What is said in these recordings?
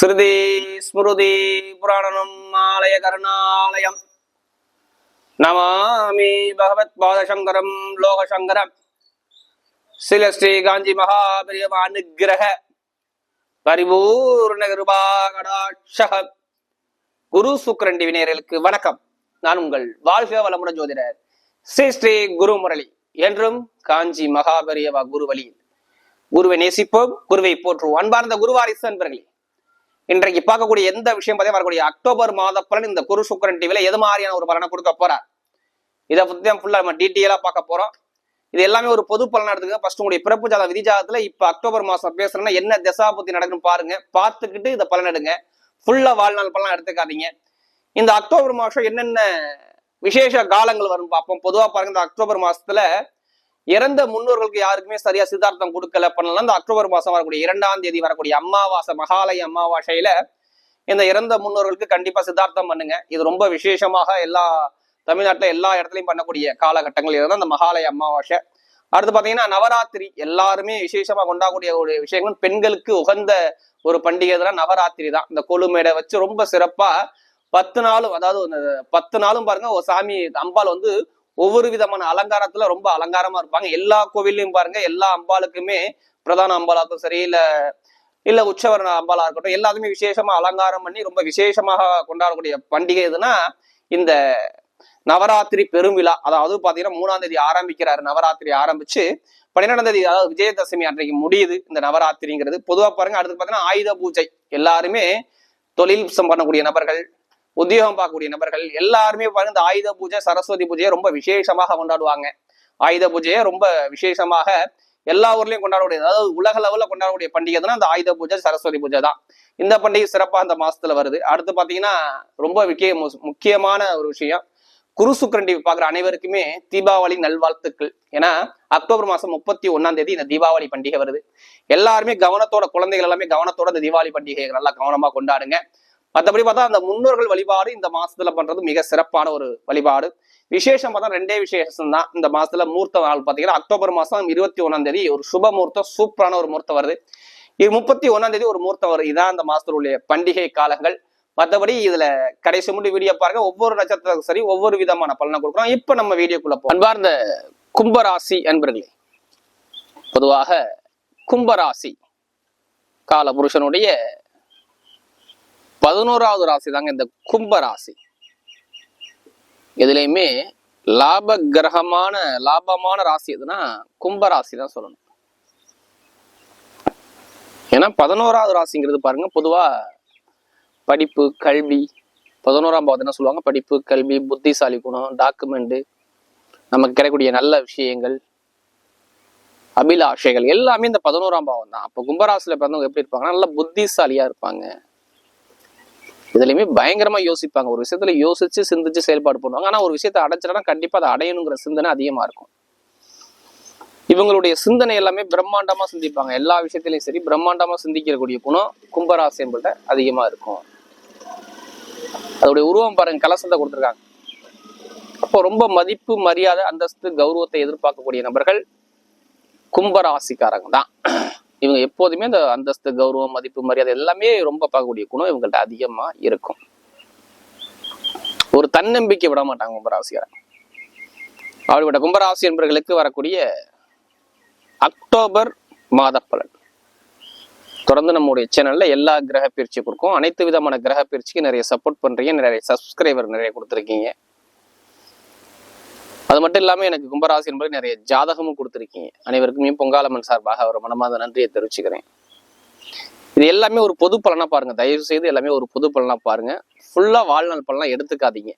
ஸ்ருதி ஸ்மிருதி புராணனம் ஆலய கருணாலயம். நமாமி பகவத் பாதசங்கரம் லோகசங்கரம். சில ஸ்ரீ காஞ்சி மகாபிரியம் அனுகிரக. பரிபூர்ண கிருபாகடாட்சக. குரு சுக்கரண்டி வினையர்களுக்கு வணக்கம். நான் உங்கள் வாழ்க வளமுடன் ஜோதிடர் ஸ்ரீ ஸ்ரீ குரு முரளி என்றும் காஞ்சி மகாபரியவா குரு வழியில் குருவை நேசிப்போம். குருவை போற்றுவோம் அன்பார்ந்த குருவாரிசு அன்பர்களே. இன்றைக்கு பார்க்கக்கூடிய எந்த விஷயம் பார்த்தா வரக்கூடிய அக்டோபர் மாத பலன் இந்த குரு சுக்கரன் டிவில எது மாதிரியான ஒரு பலனை கொடுக்க போறார்? இதை பத்தி தான் ஃபுல்லா நம்ம டீட்டெயிலா பார்க்க போறோம். இது எல்லாமே ஒரு பொது பலனா எடுத்துக்க ஃபர்ஸ்ட் உங்களுடைய பிறப்பு ஜாத விதி ஜாதத்துல இப்ப அக்டோபர் மாசம் பேசுறேன்னா என்ன திசா புத்தி நடக்குன்னு பாருங்க. பார்த்துக்கிட்டு இதை பலன் எடுங்க. ஃபுல்லா வாழ்நாள் பலன் எடுத்துக்காதீங்க. இந்த அக்டோபர் மாசம் என்னென்ன விசேஷ காலங்கள் வரும் பார்ப்போம். பொதுவா பாருங்க இந்த அக்டோபர் மாசத்துல இறந்த முன்னோர்களுக்கு யாருக்குமே சரியா சித்தார்த்தம் கொடுக்கல பண்ணலாம் இந்த அக்டோபர் மாசம் வரக்கூடிய இரண்டாம் தேதி வரக்கூடிய அமாவாசை மகாலய அமாவாசையில இந்த இறந்த முன்னோர்களுக்கு கண்டிப்பா சித்தார்த்தம் பண்ணுங்க. இது ரொம்ப விசேஷமாக எல்லா தமிழ்நாட்டுல எல்லா இடத்துலயும் பண்ணக்கூடிய காலகட்டங்கள். இதுதான் இந்த மகாலய அமாவாசை. அடுத்து பாத்தீங்கன்னா நவராத்திரி. எல்லாருமே விசேஷமா கொண்டாடக்கூடிய ஒரு விஷயங்கள். பெண்களுக்கு உகந்த ஒரு பண்டிகை தான் நவராத்திரி தான். இந்த கொழுமேடை வச்சு ரொம்ப சிறப்பா பத்து நாளும் அதாவது பத்து நாளும் பாருங்க ஒரு சாமி அம்பாள் வந்து ஒவ்வொரு விதமான அலங்காரத்துல ரொம்ப அலங்காரமா இருப்பாங்க. எல்லா கோவில்லையும் பாருங்க எல்லா அம்பாளுக்குமே பிரதான அம்பாளாக்கும் சரி இல்ல இல்ல உற்சவர அம்பாலா இருக்கட்டும் எல்லாத்துமே விசேஷமா அலங்காரம் பண்ணி ரொம்ப விசேஷமாக கொண்டாடக்கூடிய பண்டிகை எதுனா இந்த நவராத்திரி பெருவிழா அதாவது பாத்தீங்கன்னா மூணாம் தேதி ஆரம்பிக்கிறாரு. நவராத்திரி ஆரம்பிச்சு பன்னிரெண்டாம் தேதி அதாவது விஜயதசமி அன்றைக்கு முடியுது இந்த நவராத்திரிங்கிறது. பொதுவா பாருங்க அடுத்து பாத்தீங்கன்னா ஆயுத பூஜை. எல்லாருமே தொழில் பண்ணக்கூடிய நபர்கள் உத்தியோகம் பார்க்கக்கூடிய நபர்கள் எல்லாருமே பாருங்க இந்த ஆயுத பூஜை சரஸ்வதி பூஜையை ரொம்ப விசேஷமாக கொண்டாடுவாங்க. ஆயுத பூஜையை ரொம்ப விசேஷமாக எல்லா ஊர்லயும் கொண்டாடக்கூடிய அதாவது உலக லெவலில் கொண்டாடக்கூடிய பண்டிகை தான் அந்த ஆயுத பூஜை சரஸ்வதி பூஜை தான். இந்த பண்டிகை சிறப்பாக அந்த மாசத்துல வருது. அடுத்து பாத்தீங்கன்னா ரொம்ப விக்கிய முக்கியமான ஒரு விஷயம். குரு சுக்கரன் பாக்குற அனைவருக்குமே தீபாவளி நல்வாழ்த்துக்கள். ஏன்னா அக்டோபர் மாசம் முப்பத்தி ஒன்னாம் தேதி இந்த தீபாவளி பண்டிகை வருது. எல்லாருமே கவனத்தோட குழந்தைகள் எல்லாமே கவனத்தோட இந்த தீபாவளி பண்டிகையை நல்லா கவனமா கொண்டாடுங்க. மற்றபடி பார்த்தா அந்த முன்னோர்கள் வழிபாடு இந்த மாசத்துல பண்றது மிக சிறப்பான ஒரு வழிபாடு. விசேஷம் பார்த்தா ரெண்டே விசேஷம் தான் இந்த மாசத்துல மூர்த்த நாள் பாத்தீங்கன்னா அக்டோபர் மாசம் இருபத்தி ஒன்னாம் தேதி ஒரு சுப முகூர்த்தம் சூப்பரான ஒரு முகூர்த்தம் வருது. இது முப்பத்தி ஒன்னாம் தேதி ஒரு முகூர்த்தம் வருது. இதான் அந்த மாசத்துல உள்ள பண்டிகை காலங்கள். மற்றபடி இதுல கடைசி முடி வீடியோ பாருங்க. ஒவ்வொரு நட்சத்திரத்துக்கும் சரி ஒவ்வொரு விதமான பலனை கொடுக்குறோம் இப்ப நம்ம வீடியோக்குள்ள போ அன்பார்ந்த கும்பராசி அன்பர்களே பொதுவாக கும்பராசி கால புருஷனுடைய பதினோராவது ராசி தாங்க இந்த கும்ப ராசி. இதுலயுமே லாப கிரகமான லாபமான ராசி எதுனா கும்ப ராசி தான் சொல்லணும். ஏன்னா பதினோராவது ராசிங்கிறது பாருங்க பொதுவா படிப்பு கல்வி பதினோராம் பாவத்து என்ன சொல்லுவாங்க? படிப்பு கல்வி புத்திசாலி குணம் டாக்குமெண்ட் நமக்கு கிடைக்கக்கூடிய நல்ல விஷயங்கள் அபிலாஷைகள் எல்லாமே இந்த பதினோராம் பாவம் தான். அப்போ கும்பராசில பிறந்தவங்க எப்படி இருப்பாங்கன்னா நல்ல புத்திசாலியா இருப்பாங்க. இதுலயுமே பயங்கரமா யோசிப்பாங்க. ஒரு விஷயத்துல யோசிச்சு சிந்திச்சு செயல்பாடு பண்ணுவாங்க. ஆனா ஒரு விஷயத்தை அடைச்சிடனா கண்டிப்பா அதை அடையணுங்கிற சிந்தனை அதிகமா இருக்கும். இவங்களுடைய சிந்தனை எல்லாமே பிரம்மாண்டமா சிந்திப்பாங்க. எல்லா விஷயத்திலையும் சரி பிரம்மாண்டமா சிந்திக்கக்கூடிய குணம் கும்பராசி அதிகமா இருக்கும். அதோடைய உருவம் பாருங்க கலசத்தை கொடுத்துருக்காங்க. அப்போ ரொம்ப மதிப்பு மரியாதை அந்தஸ்து கௌரவத்தை எதிர்பார்க்கக்கூடிய நபர்கள் கும்பராசிக்காரங்க தான். இவங்க எப்போதுமே அந்த அந்தஸ்து கௌரவம் மதிப்பு மரியாதை எல்லாமே ரொம்ப பார்க்கக்கூடிய குணம் இவங்கள்ட்ட அதிகமா இருக்கும். ஒரு தன்னம்பிக்கை விட மாட்டாங்க கும்பராசியரை அப்படிப்பட்ட கும்பராசி என்பவர்களுக்கு வரக்கூடிய அக்டோபர் மாத பலன். தொடர்ந்து நம்முடைய சேனல்ல எல்லா கிரக பயிற்சி கொடுக்கும். அனைத்து விதமான கிரக பயிற்சிக்கு நிறைய சப்போர்ட் பண்றீங்க நிறைய சப்ஸ்கிரைபர் நிறைய கொடுத்துருக்கீங்க. அது மட்டும் இல்லாமல் எனக்கு கும்பராசி என்பது நிறைய ஜாதகமும் கொடுத்துருக்கீங்க. அனைவருக்குமே பொங்காலம்மன் சார்பாக ஒரு மனமாத நன்றியை தெரிவிச்சுக்கிறேன். இது எல்லாமே ஒரு பொது பலனாக பாருங்க. தயவு செய்து எல்லாமே ஒரு பொது பலனாக பாருங்க. ஃபுல்லாக வாழ்நாள் பலனாக எடுத்துக்காதீங்க.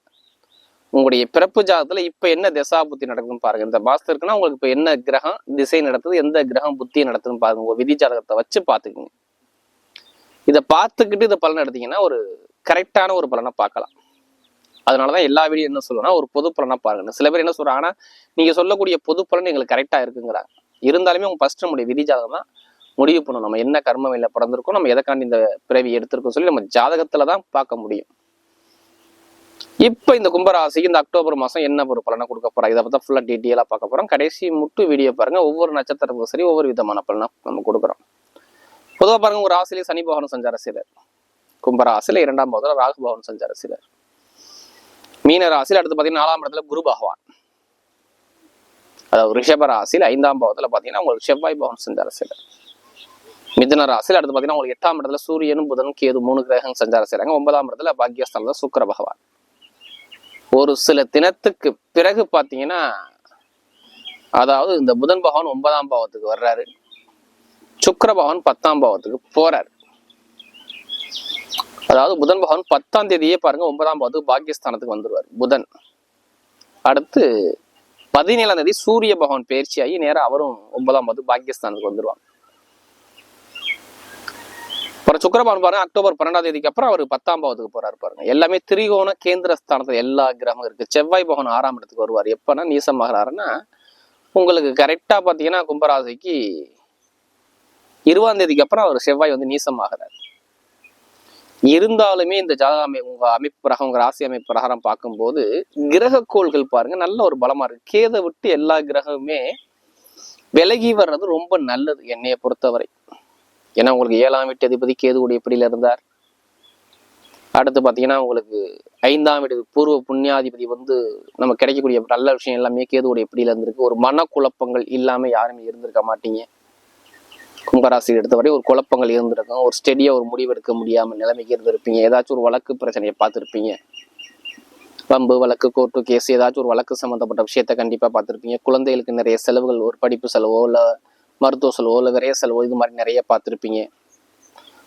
உங்களுடைய பிறப்பு ஜாதகத்துல இப்ப என்ன திசா புத்தி நடக்குதுன்னு பாருங்க. இந்த மாசத்துல இருக்குன்னா உங்களுக்கு இப்ப என்ன கிரகம் திசை நடத்துது எந்த கிரகம் புத்தி நடத்துதுன்னு பாருங்க. உங்க விதி ஜாதகத்தை வச்சு பாத்துக்குங்க இதை பார்த்துக்கிட்டு இதை பலன் எடுத்தீங்கன்னா ஒரு கரெக்டான ஒரு பலனை பார்க்கலாம். அதனாலதான் எல்லா வீடியோ என்ன சொல்லுவேன்னா ஒரு பொது பலனா பாருங்க சில பேர் என்ன சொல்றாங்க ஆனா நீங்க சொல்லக்கூடிய பொது பலன் எங்களுக்கு கரெக்டா இருக்குங்கிறாங்க. இருந்தாலுமே உங்க ஃபர்ஸ்ட் நம்முடைய விதி ஜாதகம் தான் முடிவு பண்ணணும் நம்ம என்ன கர்ம வேலை பிறந்திருக்கோம் நம்ம எதைக்காண்டி இந்த பிறவி எடுத்திருக்கோம் சொல்லி நம்ம ஜாதகத்தில் தான் பார்க்க முடியும். இப்போ இந்த கும்பராசிக்கு இந்த அக்டோபர் மாசம் என்ன ஒரு பலனை கொடுக்க போறா இதை பத்தி ஃபுல்லா டீட்டெயிலாக பார்க்க போறோம். கடைசி முட்டு வீடியோ பாருங்க. ஒவ்வொரு நட்சத்திரத்துக்கும் சரி ஒவ்வொரு விதமான பலனை நம்ம கொடுக்குறோம். பொதுவாக பாருங்க ஒரு ராசிலேயே சனி பகவான் சஞ்சார செய்யறாரு கும்பராசியில் இரண்டாம் பாவத்துல ராகு பகவான் சஞ்சார செய்கிறார் மீன ராசியில் அடுத்து பாத்தீங்கன்னா நாலாம் இடத்துல குரு பகவான். அதாவது ரிஷப ராசியில் ஐந்தாம் பாவத்தில் பாத்தீங்கன்னா உங்களுக்கு செவ்வாய் பவன் சஞ்சார செய்கிறார் மிதன ராசியில் அடுத்து பாத்தீங்கன்னா உங்களுக்கு எட்டாம் இடத்துல சூரியனும் புதனும் கேது மூணு கிரகம் சஞ்சாரம் செய்கிறாங்க ஒன்பதாம் இடத்துல பாக்கியஸ்தானத்துல சுக்கர பகவான். ஒரு சில தினத்துக்கு பிறகு பாத்தீங்கன்னா அதாவது இந்த புதன் பகவான் ஒன்பதாம் பாவத்துக்கு வர்றாரு. சுக்கர பகவான் பத்தாம் பாவத்துக்கு போறாரு. அதாவது புதன் பகவான் பத்தாம் தேதியே பாருங்க ஒன்பதாம் பாவத்துக்கு பாகியஸ்தானத்துக்கு வந்துடுவார் புதன். அடுத்து பதினேழாம் தேதி சூரிய பகவான் பயிற்சியாகி நேரம் அவரும் ஒன்பதாம் பாவத்துக்கு பாகியஸ்தானத்துக்கு வந்துடுவாங்க அப்புறம் சுக்கரபான் பாருங்க அக்டோபர் பன்னெண்டாம் தேதிக்கு அப்புறம் அவர் பத்தாம் பாவத்துக்கு போறாரு பாருங்க. எல்லாமே திரிகோண கேந்திர ஸ்தானத்துல எல்லா கிரகமும் இருக்கு. செவ்வாய் பகவான் ஆறாம் இடத்துக்கு வருவார். எப்பன்னா நீசமாகறாருன்னா உங்களுக்கு கரெக்டா பாத்தீங்கன்னா கும்பராசிக்கு இருபதாம் தேதிக்கு அப்புறம் அவர் செவ்வாய் வந்து நீசமாகிறார் இருந்தாலுமே இந்த ஜாதக அமை உங்க அமைப்பு பிரகாரம் உங்க ராசி அமைப்பு பிரகாரம் பார்க்கும்போது கிரக கோள்கள் பாருங்க நல்ல ஒரு பலமா இருக்கு. கேதை விட்டு எல்லா கிரகமுமே விலகி வர்றது ரொம்ப நல்லது என்னைய பொறுத்தவரை. ஏன்னா உங்களுக்கு ஏழாம் வீட்டு அதிபதி கேதுவுடைய பிடியில இருந்தார்? அடுத்து பார்த்தீங்கன்னா உங்களுக்கு ஐந்தாம் வீடு பூர்வ புண்ணியாதிபதி வந்து நம்ம கிடைக்கக்கூடிய நல்ல விஷயம் எல்லாமே கேதுவுடைய பிடியில இருந்திருக்கு? ஒரு மனக்குழப்பங்கள் இல்லாமல் யாருமே இருந்திருக்க மாட்டீங்க. கும்பராசி எடுத்தவரை ஒரு குழப்பங்கள் இருந்திருக்கும். ஒரு ஸ்டெடியா ஒரு முடிவு எடுக்க முடியாம நிலைமைக்கு இருந்திருப்பீங்க. ஏதாச்சும் ஒரு வழக்கு பிரச்சனையை பார்த்துருப்பீங்க. வம்பு வழக்கு கோர்ட்டு கேஸ் ஏதாச்சும் ஒரு வழக்கு சம்மந்தப்பட்ட விஷயத்த கண்டிப்பா பார்த்துருப்பீங்க. குழந்தைகளுக்கு நிறைய செலவுகள் ஒரு படிப்பு செலவோ இல்ல மருத்துவ செலவோ இல்ல விரைய செலவோ இது மாதிரி நிறைய பார்த்துருப்பீங்க.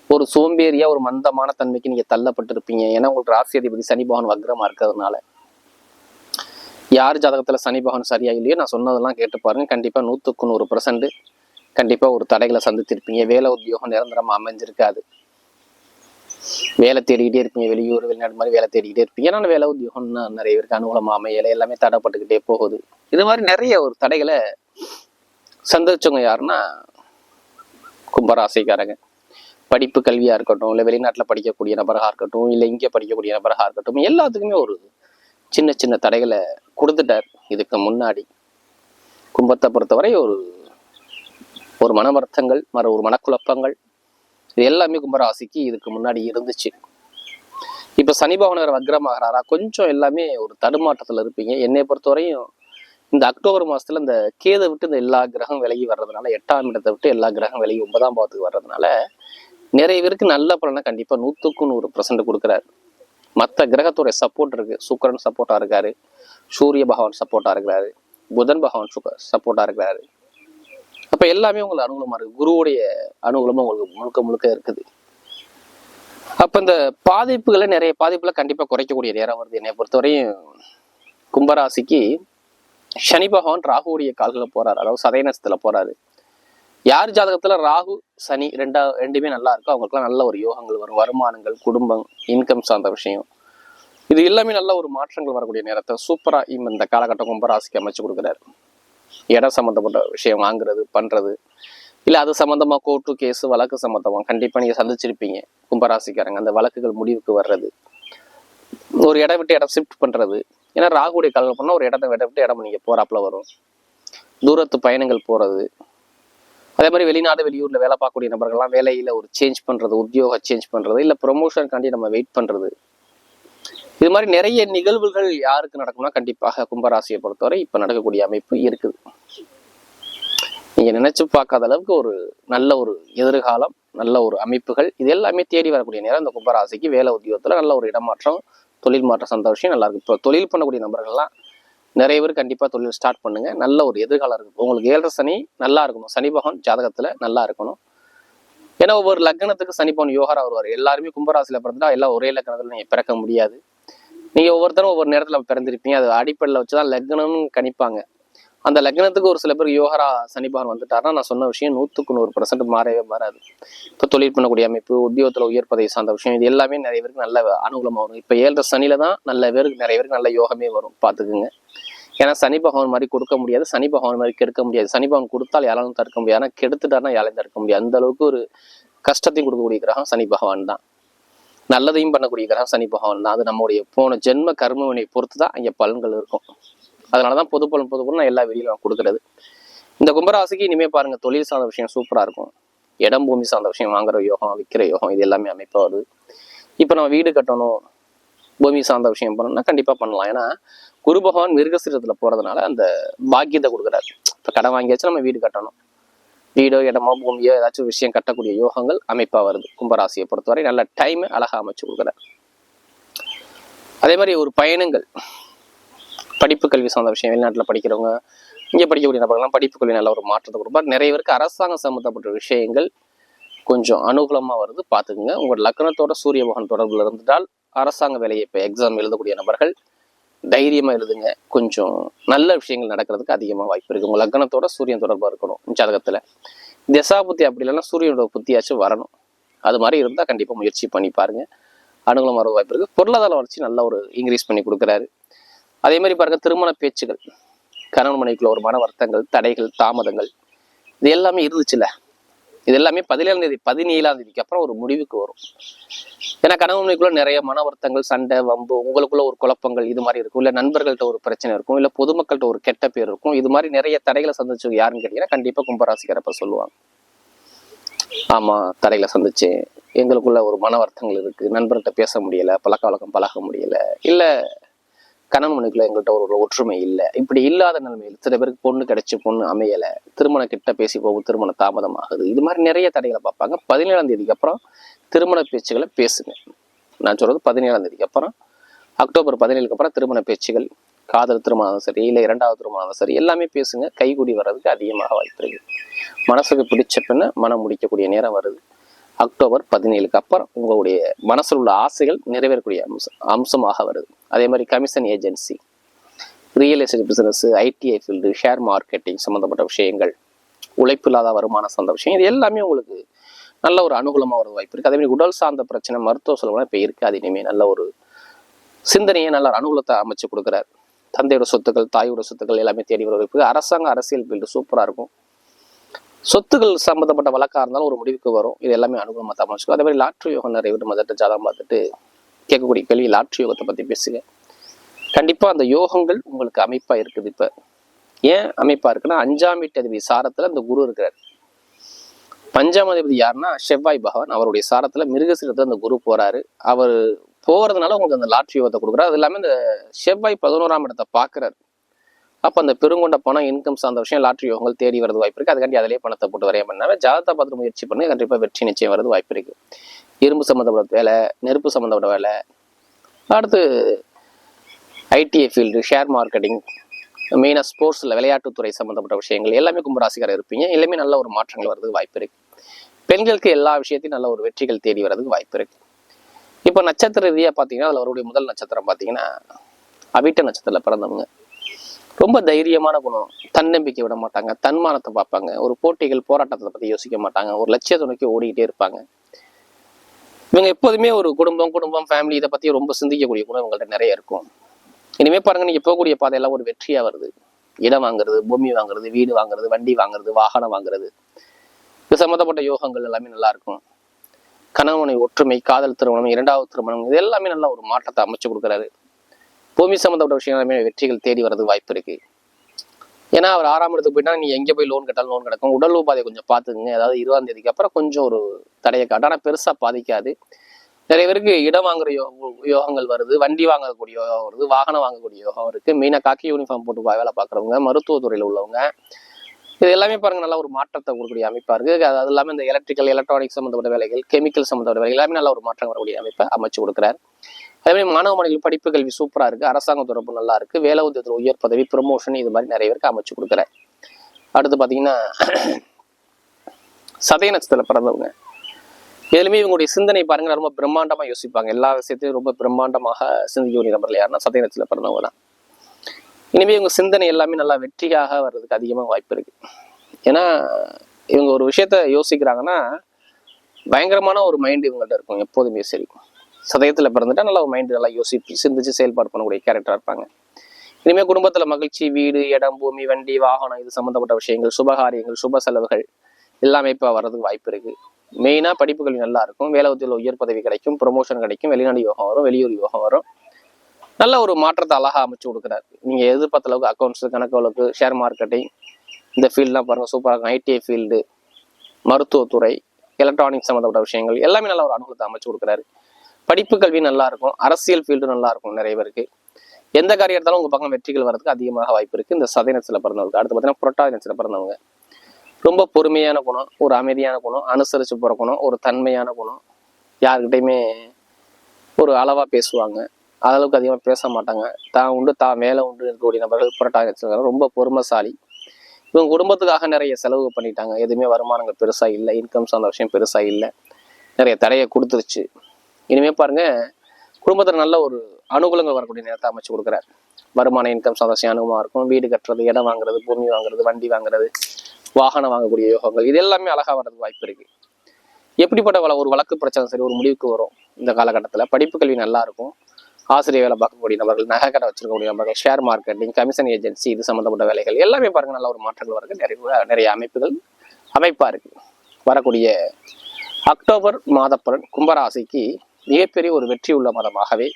ஒரு சோம்பேறியா ஒரு மந்தமான தன்மைக்கு நீங்க தள்ளப்பட்டிருப்பீங்க. ஏன்னா உங்களுக்கு ராசி அதிபதி சனி பகவான் வக்ரமா இருக்கிறதுனால. யார் ஜாதகத்துல சனி பகவான் இல்லையோ நான் சொன்னதெல்லாம் கேட்டு பாருங்க. கண்டிப்பா நூத்துக்கு நூறு பர்சன்ட் கண்டிப்பா ஒரு தடைகளை சந்தித்திருப்பீங்க. வேலை உத்தியோகம் நிரந்தரம் அமைஞ்சிருக்காது. வேலை தேடிக்கிட்டே இருப்பீங்க. வெளியூர் வெளிநாடு மாதிரி வேலை தேடிக்கிட்டே இருப்பீங்க. ஏன்னா வேலை உத்தியோகம்னா நிறைய பேருக்கு அனுகூலமா அமையல. எல்லாமே தடைப்பட்டுக்கிட்டே போகுது. இது மாதிரி நிறைய ஒரு தடைகளை சந்திச்சவங்க யாருன்னா கும்பராசிக்காரங்க. படிப்பு கல்வியா இருக்கட்டும் இல்லை வெளிநாட்டுல படிக்கக்கூடிய நபராக இருக்கட்டும் இல்லை இங்கே படிக்கக்கூடிய நபராக இருக்கட்டும் எல்லாத்துக்குமே ஒரு சின்ன சின்ன தடைகளை கொடுத்துட்டார். இதுக்கு முன்னாடி கும்பத்தை பொறுத்தவரை ஒரு ஒரு மன வருத்தங்கள் மறு ஒரு மனக்குழப்பங்கள் இது எல்லாமே கும்பராசிக்கு இதுக்கு முன்னாடி இருந்துச்சு. இப்ப சனி பவனர் வக்ரமாகறாரா? கொஞ்சம் எல்லாமே ஒரு தடுமாற்றத்துல இருப்பீங்க. என்னை பொறுத்தவரையும் இந்த அக்டோபர் மாசத்துல இந்த கேதை விட்டு இந்த எல்லா கிரகம் விலகி வர்றதுனால எட்டாம் இடத்தை விட்டு எல்லா கிரகம் விலகி ஒன்பதாம் பாவத்துக்கு வர்றதுனால நிறைய பேருக்கு நல்ல பலனை கண்டிப்பா நூற்றுக்கு நூறு பர்சன்ட் கொடுக்குறாரு. மற்ற கிரகத்துடைய சப்போர்ட் இருக்கு. சுக்கரன் சப்போர்ட்டா இருக்காரு. சூரிய பகவான் சப்போர்ட்டா இருக்கிறாரு புதன் பகவான் சுக சப்போர்ட்டா இருக்கிறாரு அப்ப எல்லாமே உங்களுக்கு அனுகூலமா இருக்கு. குருவுடைய அனுகூலமா உங்களுக்கு முழுக்க முழுக்க இருக்குது. அப்ப இந்த பாதிப்புகளை நிறைய பாதிப்புல கண்டிப்பா குறைக்கக்கூடிய நேரம் வருது என்னை பொறுத்தவரையும். கும்பராசிக்கு சனி பகவான் ராகுவுடைய கால்களை போறாரு. அதாவது சதயநசத்துல போறாரு. யார் ஜாதகத்துல ராகு சனி ரெண்டா ரெண்டுமே நல்லா இருக்கோ அவங்களுக்குலாம் நல்ல ஒரு யோகங்கள் வரும். வருமானங்கள் குடும்பம் இன்கம் சார்ந்த விஷயம். இது எல்லாமே நல்ல ஒரு மாற்றங்கள் வரக்கூடிய நேரத்தை சூப்பரா இம் இந்த காலகட்டம் கும்பராசிக்கு அமைச்சு கொடுக்குறாரு. இடம் சம்மந்தப்பட்ட விஷயம் வாங்குறது பண்ணுறது இல்லை அது சம்மந்தமாக கோர்ட்டு கேஸு வழக்கு சம்மந்தமாக கண்டிப்பாக நீங்கள் சந்திச்சிருப்பீங்க கும்பராசிக்காரங்க. அந்த வழக்குகள் முடிவுக்கு வர்றது. ஒரு இடம் விட்டு இடம் ஷிஃப்ட் பண்ணுறது ஏன்னா ராகுடைய கலர் பண்ணால் ஒரு இடத்த விட விட்டு இடம் நீங்கள் போகிறாப்புல வரும். தூரத்து பயணங்கள் போகிறது அதே மாதிரி வெளிநாடு வெளியூரில் வேலை பார்க்கக்கூடிய நபர்கள்லாம் வேலையில் ஒரு சேஞ்ச் பண்ணுறது உத்தியோக சேஞ்ச் பண்ணுறது இல்லை ப்ரொமோஷனுக்காண்டி நம்ம வெயிட் பண்ணுறது இது மாதிரி நிறைய நிகழ்வுகள் யாருக்கு நடக்கும்னா கண்டிப்பாக கும்பராசியை பொறுத்தவரை இப்ப நடக்கக்கூடிய அமைப்பு இருக்குது. நீங்க நினைச்சு பார்க்காத அளவுக்கு ஒரு நல்ல ஒரு எதிர்காலம் நல்ல ஒரு அமைப்புகள் இது எல்லாமே தேடி வரக்கூடிய நேரம் இந்த கும்பராசிக்கு வேலை உத்தியோகத்துல நல்ல ஒரு இடமாற்றம் தொழில் மாற்றம் சந்தோஷம் நல்லா இருக்கு இப்போ தொழில் பண்ணக்கூடிய நபர்கள்லாம் நிறைய பேர் கண்டிப்பா தொழில் ஸ்டார்ட் பண்ணுங்க. நல்ல ஒரு எதிர்காலம் இருக்கு உங்களுக்கு ஏழரை சனி நல்லா இருக்கணும். சனி பகவான் ஜாதகத்துல நல்லா இருக்கணும். ஏன்னா ஒவ்வொரு லக்னத்துக்கு சனி பகவான் யோகரா வருவார். எல்லாருமே கும்பராசியில பிறந்தா எல்லாம் ஒரே லக்னத்துல நீங்க பிறக்க முடியாது. நீங்கள் ஒவ்வொருத்தரும் ஒவ்வொரு நேரத்தில் பிறந்திருப்பீங்க. அது அடிப்படையில் வச்சுதான் லக்னம்னு கணிப்பாங்க. அந்த லக்னத்துக்கு ஒரு சில பேர் யோகரா சனிபார் பகவான் வந்துட்டாருன்னா நான் சொன்ன விஷயம் நூற்றுக்கு நூறு பர்சன்ட் மாறவே மாறாது. இப்போ தொழில் பண்ணக்கூடிய அமைப்பு உத்தியோகத்தில் உயர் பதவி சார்ந்த விஷயம் இது எல்லாமே நிறைய பேருக்கு நல்ல அனுகூலமாக வரும். இப்போ ஏழரை சனியில தான் நல்ல பேருக்கு நிறைய பேருக்கு நல்ல யோகமே வரும் பார்த்துக்குங்க. ஏன்னா சனி பகவான் மாதிரி கொடுக்க முடியாது சனி பகவான் மாதிரி கெடுக்க முடியாது. சனி பகவான் கொடுத்தால் யாராலும் தடுக்க முடியாது. ஆனால் கெடுத்துட்டாருன்னா யாரையும் தடுக்க முடியாது. அந்த அளவுக்கு ஒரு கஷ்டத்தையும் கொடுக்கக்கூடிய கிரகம் சனி பகவான் தான். நல்லதையும் பண்ணக்கூடிய கிரகம் சனி பகவான் தான். அது நம்முடைய போன ஜென்ம கர்மவினை பொறுத்து தான் அங்கே பலன்கள் இருக்கும். அதனாலதான் பொது பலன் பொது நான் எல்லா வெளியிலும் கொடுக்கறது. இந்த கும்பராசிக்கு இனிமே பாருங்க தொழில் சார்ந்த விஷயம் சூப்பரா இருக்கும். இடம் பூமி சார்ந்த விஷயம் வாங்குற யோகம் விற்கிற யோகம் இது எல்லாமே அமைப்பாக வருது இப்போ நம்ம வீடு கட்டணும் பூமி சார்ந்த விஷயம் பண்ணணும்னா கண்டிப்பா பண்ணலாம். ஏன்னா குரு பகவான் மிருகசீரத்தில் போறதுனால அந்த பாக்கியத்தை கொடுக்குறாரு. இப்போ கடன் வாங்கியாச்சும் நம்ம வீடு கட்டணும். வீடோ இடமோ பூமியோ ஏதாச்சும் விஷயம் கட்டக்கூடிய யோகங்கள் அமைப்பா வருது. கும்பராசியை பொறுத்தவரை நல்ல டைம் அழகா அமைச்சு கொடுக்குறார். அதே மாதிரி ஒரு பயணங்கள். படிப்பு கல்வி சார்ந்த விஷயம் வெளிநாட்டில் படிக்கிறவங்க இங்கே படிக்கக்கூடிய நபர்கள்லாம் படிப்பு கல்வி நல்ல ஒரு மாற்றத்தை கொடுப்பார் நிறைய பேருக்கு அரசாங்கம் சம்மந்தப்பட்ட விஷயங்கள் கொஞ்சம் அனுகூலமாக வருது. பார்த்துக்குங்க. உங்கள் லக்னத்தோட சூரிய பகவான் தொடர்பில் இருந்துட்டால் அரசாங்க வேலையை இப்போ எக்ஸாம் எழுதக்கூடிய நபர்கள் தைரியமாக எழுதுங்க. கொஞ்சம் நல்ல விஷயங்கள் நடக்கிறதுக்கு அதிகமாக வாய்ப்பு இருக்குது உங்கள் லக்னத்தோட சூரியன் தொடர்பாக இருக்கணும் ஜாதகத்தில். திசா புத்தி அப்படி இல்லைன்னா சூரியனோட புத்தியாச்சும் வரணும். அது மாதிரி இருந்தால் கண்டிப்பாக முயற்சி பண்ணி பாருங்க. அனுகூலம் வர வாய்ப்பு இருக்குது பொருளாதார வளர்ச்சி நல்ல ஒரு இன்க்ரீஸ் பண்ணி கொடுக்குறாரு. அதே மாதிரி பாருங்க திருமண பேச்சுகள். கணவன் மனைவிக்குள்ள ஒரு மன வருத்தங்கள் தடைகள் தாமதங்கள். இது எல்லாமே இருந்துச்சுல்ல? இது எல்லாமே பதினேழாம் தேதி பதினேழாம் தேதிக்கு அப்புறம் ஒரு முடிவுக்கு வரும். ஏன்னா கணவன் நிறைய மன வருத்தங்கள் சண்டை வம்பு உங்களுக்குள்ள ஒரு குழப்பங்கள் இது மாதிரி இருக்கும். இல்ல நண்பர்கள்ட்ட ஒரு பிரச்சனை இருக்கும். இல்ல பொதுமக்கள்கிட்ட ஒரு கெட்ட பேர் இருக்கும். இது மாதிரி நிறைய தடைகளை சந்திச்சு யாருன்னு கேட்டீங்கன்னா கண்டிப்பா கும்பராசிக்காரப்ப சொல்லுவாங்க. ஆமா தடைகளை சந்திச்சு எங்களுக்குள்ள ஒரு மன வருத்தங்கள் இருக்கு. நண்பர்கிட்ட பேச முடியல பழக்க வழக்கம் பழக முடியல. இல்ல கணவன் மனைவிக்குள்ள எங்கள்கிட்ட ஒரு ஒற்றுமை இல்லை. இப்படி இல்லாத நிலைமையில் சில பேருக்கு பொண்ணு கிடைச்சி பொண்ணு அமையல திருமண கிட்ட பேசி போகும் திருமண தாமதம் ஆகுது. இது மாதிரி நிறைய தடைகளை பார்ப்பாங்க. பதினேழாம் தேதிக்கு அப்புறம் திருமண பேச்சுகளை பேசுங்க. நான் சொல்றது பதினேழாம் தேதிக்கு அப்புறம். அக்டோபர் பதினேழுக்கு அப்புறம் திருமண பேச்சுகள் காதல் திருமணம் சரி இல்லை இரண்டாவது திருமணம் சரி எல்லாமே பேசுங்க. கைகூடி வர்றதுக்கு அதிகமாக வாய்ப்பு இருக்கு. மனசுக்கு பிடிச்ச பின்ன மனம் முடிக்கக்கூடிய நேரம் வருது. அக்டோபர் பதினேழுக்கு அப்புறம் உங்களுடைய மனசில் உள்ள ஆசைகள் நிறைவேறக்கூடிய அம்சம் அம்சமாக வருது. அதே மாதிரி commission agency real estate business ITI field share marketing சம்மந்தப்பட்ட விஷயங்கள் உழைப்பு இல்லாத வருமானம் சார்ந்த விஷயம் இது எல்லாமே உங்களுக்கு நல்ல ஒரு அனுகூலமாக வர வாய்ப்பு இருக்குது அதே மாதிரி உடல் சார்ந்த பிரச்சனை மருத்துவ செலவுலாம் இப்போ இருக்காது இனிமேல் நல்ல ஒரு சிந்தனையை நல்ல ஒரு அனுகூலத்தை அமைச்சு கொடுக்குறாரு. தந்தையோட சொத்துக்கள் தாயோட சொத்துக்கள் எல்லாமே தேடி வர வாய்ப்பு அரசாங்க அரசியல் ஃபீல்டு சூப்பராக இருக்கும். சொத்துக்கள் சம்மந்தப்பட்ட வழக்காக இருந்தாலும் ஒரு முடிவுக்கு வரும். இது எல்லாமே அனுகூலமாக தான் வச்சுக்கோ அதே மாதிரி லாட்ரி யோகம் நிறைய பேர் மதத்தை ஜாதகம் பார்த்துட்டு கேட்கக்கூடிய கேள்வி லாட்ரி யோகத்தை பற்றி பேசுங்க. கண்டிப்பாக அந்த யோகங்கள் உங்களுக்கு அமைப்பாக இருக்குது இப்போ. ஏன் அமைப்பாக இருக்குன்னா அஞ்சாம் வீட்டு அதிபதி சாரத்தில் அந்த குரு இருக்கிறார். பஞ்சாம் அதிபதி யாருன்னா செவ்வாய் பகவான். அவருடைய சாரத்தில் மிருகசீரத்தில் அந்த குரு போகிறாரு அவர் போகிறதுனால உங்களுக்கு அந்த லாட்ரி யோகத்தை கொடுக்குறாரு. அது இல்லாமல் இந்த செவ்வாய் பதினோராம் இடத்தை பார்க்குறாரு. அப்போ அந்த பெருங்கொண்ட பணம் இன்கம் சார்ந்த விஷயம் லாட்ரி யோகங்கள் தேடி வரது வாய்ப்பு இருக்கு. அதுக்காண்டி அதிலே பணத்தை போட்டு வரைய பண்ணால ஜாதகத்தை பார்த்து முயற்சி பண்ணி கண்டிப்பாக வெற்றி நிச்சயம் வரது வாய்ப்பு இருக்கு. இரும்பு சம்மந்தப்பட்ட வேலை நெருப்பு சம்மந்தப்பட்ட வேலை. அடுத்து ஐடிஐ ஃபீல்டு ஷேர் மார்க்கெட்டிங் மெயினாக ஸ்போர்ட்ஸில் விளையாட்டுத்துறை சம்மந்தப்பட்ட விஷயங்கள் எல்லாமே கும்பராசிக்காரர் இருப்பீங்க. எல்லாமே நல்ல ஒரு மாற்றங்கள் வர்றதுக்கு வாய்ப்பு இருக்கு. பெண்களுக்கு எல்லா விஷயத்தையும் நல்ல ஒரு வெற்றிகள் தேடி வரதுக்கு வாய்ப்பு இருக்கு. இப்போ நட்சத்திர ரீதியாக பார்த்தீங்கன்னா அதில் அவருடைய முதல் நட்சத்திரம் பார்த்தீங்கன்னா அவிட்ட நட்சத்திரத்தில் பிறந்தவங்க. ரொம்ப தைரியமான குணம். தன்னம்பிக்கை விட மாட்டாங்க. தன்மானத்தை பார்ப்பாங்க. ஒரு போட்டிகள் போராட்டத்தை பற்றி யோசிக்க மாட்டாங்க. ஒரு லட்சியத்தை நோக்கி ஓடிக்கிட்டே இருப்பாங்க. இவங்க எப்போதுமே ஒரு குடும்பம் குடும்பம் ஃபேமிலி இதை பற்றி ரொம்ப சிந்திக்கக்கூடிய குணம் இவங்கள்ட்ட நிறைய இருக்கும். இனிமே பாருங்க நீங்க போகக்கூடிய பாதையெல்லாம் ஒரு வெற்றியா வருது. இடம் வாங்குறது பூமி வாங்குறது வீடு வாங்குறது வண்டி வாங்குறது வாகனம் வாங்குறது. இது சம்மந்தப்பட்ட யோகங்கள் எல்லாமே நல்லா இருக்கும். கணவனை ஒற்றுமை காதல் திருமணம் இரண்டாவது திருமணம் இது எல்லாமே நல்லா ஒரு மாற்றத்தை அமைச்சு கொடுக்குறாரு. பூமி சம்மந்தப்பட்ட விஷயம் எல்லாமே வெற்றிகள் தேடி வரது வாய்ப்பு இருக்கு. ஏன்னா அவர் ஆறாம் இடத்துக்கு போயிட்டா நீ எங்கே போய் லோன் கட்டாலும் லோன் கிடைக்கும். உடல் உபாதை கொஞ்சம் பார்த்துக்குங்க. அதாவது இருபதாம் தேதிக்கு அப்புறம் கொஞ்சம் ஒரு தடையை காட்டும் ஆனால் பெருசா பாதிக்காது. நிறைய பேருக்கு இடம் வாங்குற யோ- யோகங்கள் வருது. வண்டி வாங்கக்கூடிய யோகம் வருது. வாகனம் வாங்கக்கூடிய யோகம் இருக்குது மெயினாக காக்கி யூனிஃபார்ம் போட்டு வா- வேலை பார்க்குறவங்க மருத்துவத்துறையில் உள்ளவங்க. இது எல்லாமே பாருங்க நல்லா ஒரு மாற்றத்தை கொடுக்கக்கூடிய அமைப்பா இருக்குது அது அது இல்லாமல் இந்த எலக்ட்ரிக்கல் எலக்ட்ரானிக் சம்மந்தப்பட்ட வேலைகள் கெமிக்கல் சம்மந்தப்பட்ட வேலைகள் எல்லாமே நல்ல ஒரு மாற்றம் வரக்கூடிய அமைப்பை அமைச்சு கொடுக்குறாரு. அதே மாதிரி மாணவ மாணவிகள் படிப்பு கல்வி சூப்பரா இருக்கு. அரசாங்க தொடர்பு நல்லா இருக்கு. வேலை உத்தியத்தில் உயர் பதவி ப்ரமோஷன் இது மாதிரி நிறைய பேருக்கு அமைச்சு கொடுக்குறேன். அடுத்து பாத்தீங்கன்னா சதய நட்சத்திரத்துல பிறந்தவங்க. இதுலயுமே இவங்களுடைய சிந்தனை பாருங்க ரொம்ப பிரம்மாண்டமா யோசிப்பாங்க. எல்லா விஷயத்தையும் ரொம்ப பிரம்மாண்டமாக சிந்திக்கக்கூடிய நபர்கள் யாருன்னா சதய நட்சத்திரத்துல பிறந்தவங்க தான். இனிமே இவங்க சிந்தனை எல்லாமே நல்லா வெற்றியாக வர்றதுக்கு அதிகமாக வாய்ப்பு இருக்கு. ஏன்னா இவங்க ஒரு விஷயத்த யோசிக்கிறாங்கன்னா பயங்கரமான ஒரு மைண்ட் இவங்கள்ட்ட இருக்கும் எப்போதுமே சரி. சதயத்தில் பிறந்துட்டா நல்லா ஒரு நல்லா யோசிச்சு சிந்திச்சு செயல்பாடு பண்ணக்கூடிய கேரக்டராக இருப்பாங்க. இனிமேல் குடும்பத்தில் மகிழ்ச்சி வீடு இடம் பூமி வண்டி வாகனம் இது சம்மந்தப்பட்ட விஷயங்கள் சுபகாரியங்கள் சுப செலவுகள் எல்லாமே இப்போ வர்றதுக்கு வாய்ப்பு இருக்குது மெயினாக படிப்புகள் நல்லா இருக்கும். வேலை உத்தியில் உயர் பதவி கிடைக்கும் ப்ரொமோஷன் கிடைக்கும் வெளிநாடு யோகம் வரும் வெளியூர் யோகம் வரும். நல்ல ஒரு மாற்றத்தை அழகாக அமைச்சு கொடுக்குறாரு. நீங்கள் எதிர்பார்த்த அளவுக்கு அக்கௌண்ட்ஸு கணக்கு அளவுக்கு ஷேர் மார்க்கெட்டிங் இந்த ஃபீல்ட்லாம் பாருங்கள் சூப்பராக இருக்கும். ஐடிஐ ஃபீல்டு மருத்துவத்துறை எலக்ட்ரானிக்ஸ் சம்மந்தப்பட்ட விஷயங்கள் எல்லாமே நல்ல ஒரு அனுகூலத்தை அமைச்சு கொடுக்குறாரு. படிப்பு கல்வி நல்லா இருக்கும் அரசியல் ஃபீல்டு நல்லா இருக்கும் நிறைய பேருக்கு. எந்த காரியம் எடுத்தாலும் உங்க பக்கம் வெற்றிகள் வர்றதுக்கு அதிகமாக வாய்ப்பு இருக்கு. இந்த சதய பிறந்தவங்க அடுத்து பார்த்தீங்கன்னா புரட்டாதி பிறந்தவங்க. ரொம்ப பொறுமையான குணம் ஒரு அமைதியான குணம் அனுசரிச்சு போற குணம் ஒரு தன்மையான குணம். யாருக்கிட்டையுமே ஒரு அளவா பேசுவாங்க. அளவுக்கு அதிகமாக பேச மாட்டாங்க. தான் உண்டு தான் வேலை உண்டு இருக்கக்கூடிய நபர்கள் புரட்டாதி ரொம்ப பொறுமைசாலி. இவங்க குடும்பத்துக்காக நிறைய செலவு பண்ணிட்டாங்க. எதுவுமே வருமானங்கள் பெருசா இல்லை. இன்கம்ஸ் அந்த விஷயம் பெருசாக இல்லை. நிறைய தடையை கொடுத்துருச்சு. இனிமே பாருங்க குடும்பத்தில் நல்ல ஒரு அனுகூலங்கள் வரக்கூடிய நேரத்தை அமைச்சு கொடுக்குறாரு. வருமான இன்கம் சந்தோஷம் அனுகூலமாக இருக்கும். வீடு கட்டுறது இடம் வாங்குறது பூமி வாங்குறது வண்டி வாங்குறது வாகனம் வாங்கக்கூடிய யோகங்கள் இது எல்லாமே அழகாக வர்றதுக்கு வாய்ப்பு இருக்கு. எப்படிப்பட்ட வள ஒரு வழக்கு பிரச்சனை சரி ஒரு முடிவுக்கு வரும் இந்த காலகட்டத்தில். படிப்பு கல்வி நல்லா இருக்கும். ஆசிரியர் வேலை பார்க்கக்கூடிய நபர்கள் நகை கடை வச்சிருக்கக்கூடிய நபர்கள் ஷேர் மார்க்கெட்டிங் கமிஷன் ஏஜென்சி இது சம்மந்தப்பட்ட வேலைகள் எல்லாமே பாருங்க நல்ல ஒரு மாற்றங்கள் வருது நிறைய நிறைய அமைப்புகள் அமைப்பாக இருக்கு. வரக்கூடிய அக்டோபர் மாதப்பலன் கும்பராசிக்கு மிகப்பெரிய ஒரு வெற்றி உள்ள மதமாகவே